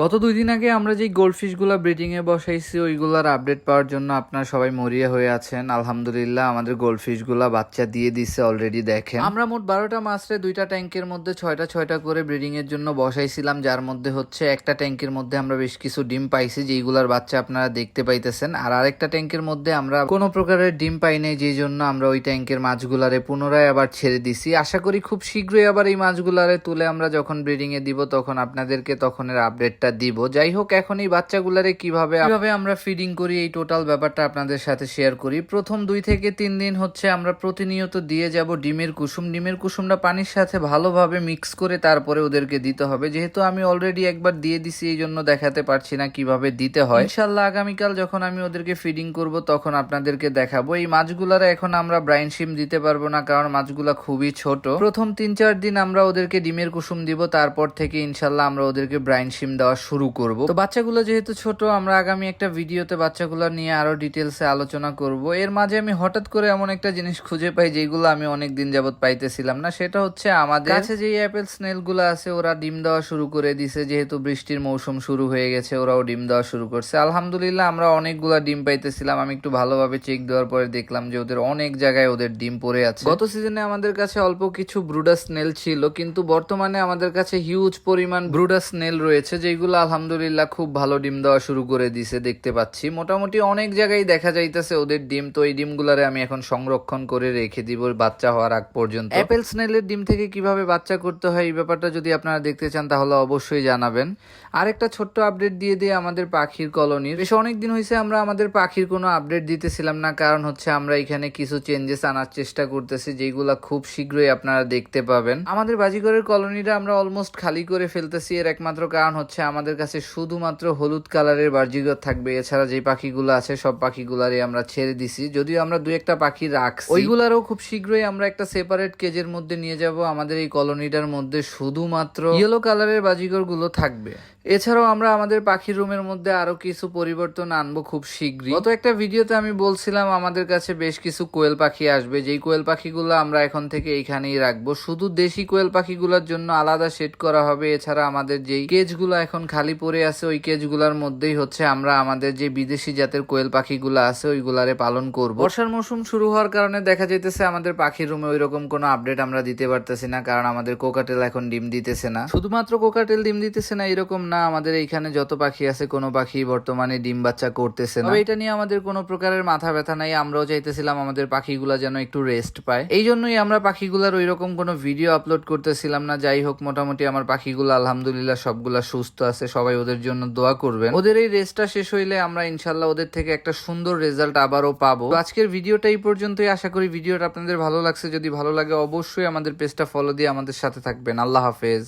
গত দুই দিন আগে আমরা যেই গোল্ডফিশগুলা ব্রিডিং এ বসাইছি, ওইগুলার আপডেট পাওয়ার জন্য আপনারা সবাই মরিয়া হয়ে আছেন। আলহামদুলিল্লাহ, আমাদের গোল্ডফিশগুলা বাচ্চা দিয়ে দিছে অলরেডি দেখেন। আমরা মোট বারোটা মাসরে দুইটা ট্যাঙ্কের মধ্যে ছয়টা ছয়টা করে ব্রিডিং এর জন্য বসাইছিলাম, যার মধ্যে হচ্ছে একটা ট্যাঙ্কের মধ্যে আমরা বেশ কিছু ডিম পাইছি, যেইগুলার বাচ্চা আপনারা দেখতে পাইতেছেন। আর আরেকটা ট্যাঙ্কের মধ্যে আমরা কোনো প্রকারের ডিম পাই নাই, যেই জন্য আমরা ওই ট্যাঙ্কের মাছগুলারে পুনরায় আবার ছেড়ে দিছি। আশা করি খুব শীঘ্রই আবার এই মাছগুলারে তুলে আমরা যখন ব্রিডিং এ দিব, তখন আপনাদেরকে তখনের আপডেটটা দিব। যাই হোক, এখন এই বাচ্চাগুলারে কীভাবে কীভাবে আমরা ফিডিং করি, এই টোটাল ব্যাপারটা আপনাদের সাথে শেয়ার করি। প্রথম দুই থেকে তিন দিন হচ্ছে আমরা প্রতিনিয়ত দিয়ে যাব ডিমের কুসুম। ডিমের কুসুমটা পানির সাথে ভালোভাবে মিক্স করে তারপরে ওদেরকে দিতে হবে। যেহেতু আমি অলরেডি একবার দিয়ে দিছি, এই জন্য দেখাতে পারছি না কীভাবে দিতে হয়। ইনশাল্লাহ আগামীকাল যখন আমি ওদেরকে ফিডিং করব, তখন আপনাদেরকে দেখাবো। এই মাছগুলারে এখন আমরা ব্রাইন শিম দিতে পারব না, কারণ মাছগুলা খুবই ছোট। প্রথম তিন চার দিন আমরা ওদেরকে ডিমের কুসুম দিব, তারপর থেকে ইনশাল্লাহ আমরা ওদেরকে ব্রাইন শিম দেওয়া শুরু করব। তো বাচ্চাগুলো যেহেতু ছোট, আমরা আগামী একটা ভিডিওতে বাচ্চাগুলো নিয়ে আরও ডিটেলসে আলোচনা করব। এর মাঝে আমি হঠাৎ করে এমন একটা জিনিস খুঁজে পাই যেগুলো আমি অনেক দিন যাবত পাইতেছিলাম না। সেটা হচ্ছে আমাদের কাছে যে অ্যাপেল স্নেলগুলো আছে, ওরা ডিম দেওয়া শুরু করে দিছে। যেহেতু বৃষ্টির মৌসুম শুরু হয়ে গেছে, ওরাও ডিম দেওয়া শুরু করছে। আলহামদুলিল্লাহ, আমরা অনেকগুলা ডিম পাইতেছিলাম। আমি একটু ভালোভাবে চেক দেওয়ার পরে দেখলাম যে ওদের অনেক জায়গায় ওদের ডিম পড়ে আছে। গত সিজনে আমাদের কাছে অল্প কিছু ব্রুডা স্নেল ছিল, কিন্তু বর্তমানে আমাদের কাছে হিউজ পরিমাণ ব্রুডা স্নেল রয়েছে যেগুলো আলহামদুলিল্লাহ খুব ভালো ডিম দেওয়া শুরু করে দিছে, দেখতে পাচ্ছি। মোটামুটি অনেক জায়গায় দেখা যাইতেছে ওদের ডিম, তো এই ডিমগুলারে আমি এখন সংরক্ষণ করে রেখে দিব বাচ্চা হওয়ার আগ পর্যন্ত। অ্যাপেল স্নেলের ডিম থেকে কীভাবে বাচ্চা করতে হয় এই ব্যাপারটা যদি আপনারা দেখতে চান, তাহলে অবশ্যই জানাবেন। আরেকটা ছোট্ট আপডেট দিয়ে দিয়ে আমাদের পাখির কলোনির। বেশ অনেক দিন হয়েছে আমরা আমাদের পাখির কোনো আপডেট দিতেছিলাম না, কারণ হচ্ছে আমরা এখানে কিছু চেঞ্জেস আনার চেষ্টা করতেছি, যেগুলা খুব শীঘ্রই আপনারা দেখতে পাবেন। আমাদের বাজিগরের কলোনিটা আমরা অলমোস্ট খালি করে ফেলতেছি, এর একমাত্র কারণ হচ্ছে আমাদের কাছে শুধুমাত্র হলুদ কালারের বাজিগর থাকবে। এছাড়া যে পাখিগুলো আছে সব পাখিগুলারই আমরা ছেড়ে দিছি। যদিও আমরা দু একটা পাখি রাখছি। ওইগুলারও খুব শীঘ্রই আমরা একটা সেপারেট কেজের মধ্যে নিয়ে যাব। আমাদের এই কলোনিটার মধ্যে শুধুমাত্র ইয়েলো কালারের বাজিগরগুলো থাকবে। এছাড়াও আমরা আমাদের পাখির রুমের মধ্যে আরও কিছু পরিবর্তন আনব খুব শীঘ্রই। গত একটা ভিডিওতে আমি বলছিলাম আমাদের কাছে বেশ কিছু কোয়েল পাখি আসবে। যেই কোয়েল পাখিগুলো আমরা এখন থেকে এইখানেই রাখব। শুধু দেশি কোয়েল পাখিগুলোর জন্য আলাদা সেট করা হবে। এছাড়া আমাদের যেই কেজগুলো এখন খালি পড়ে আছে ওই কেজগুলোর মধ্যেই হচ্ছে আমরা আমাদের যে বিদেশি জাতের কোয়েল পাখিগুলো আছে ওইগুলারে পালন করব। বর্ষার মৌসুম শুরু হওয়ার কারণে দেখা যাইতেছে আমাদের পাখির রুমে ওই রকম কোনো আপডেট আমরা দিতে পারতেছি না, কারণ আমাদের কোকাটেল এখন ডিম দিতেছে না। শুধুমাত্র কোকাটেল ডিম দিতেছে না, এরকম না, আমাদের এইখানে যত পাখি আছে কোনো পাখি বর্তমানে ডিম বাচ্চা করতেছে না। এটা নিয়ে আমাদের কোনো প্রকারের মাথা ব্যথা নাই, আমরাও চাইতেছিলাম আমাদের পাখিগুলা যেন একটু রেস্ট পায়। এই জন্যই আমরা পাখিগুলার ওই রকম কোনো ভিডিও আপলোড করতেছিলাম না, যাই হোক, মোটামুটি আমার পাখিগুলো, আলহামদুলিল্লাহ, সবগুলা সুস্থ আছে, সবাই ওদের জন্য দোয়া করবেন। ওদের এই রেসটা শেষ হইলে আমরা ইনশাল্লাহ ওদের থেকে একটা সুন্দর রেজাল্ট আবারও পাবো। আজকের ভিডিওটা এই পর্যন্তই। আশা করি ভিডিওটা আপনাদের ভালো লাগছে। যদি ভালো লাগে, অবশ্যই আমাদের পেজটা ফলো দিয়ে আমাদের সাথে থাকবেন। আল্লাহ হাফেজ।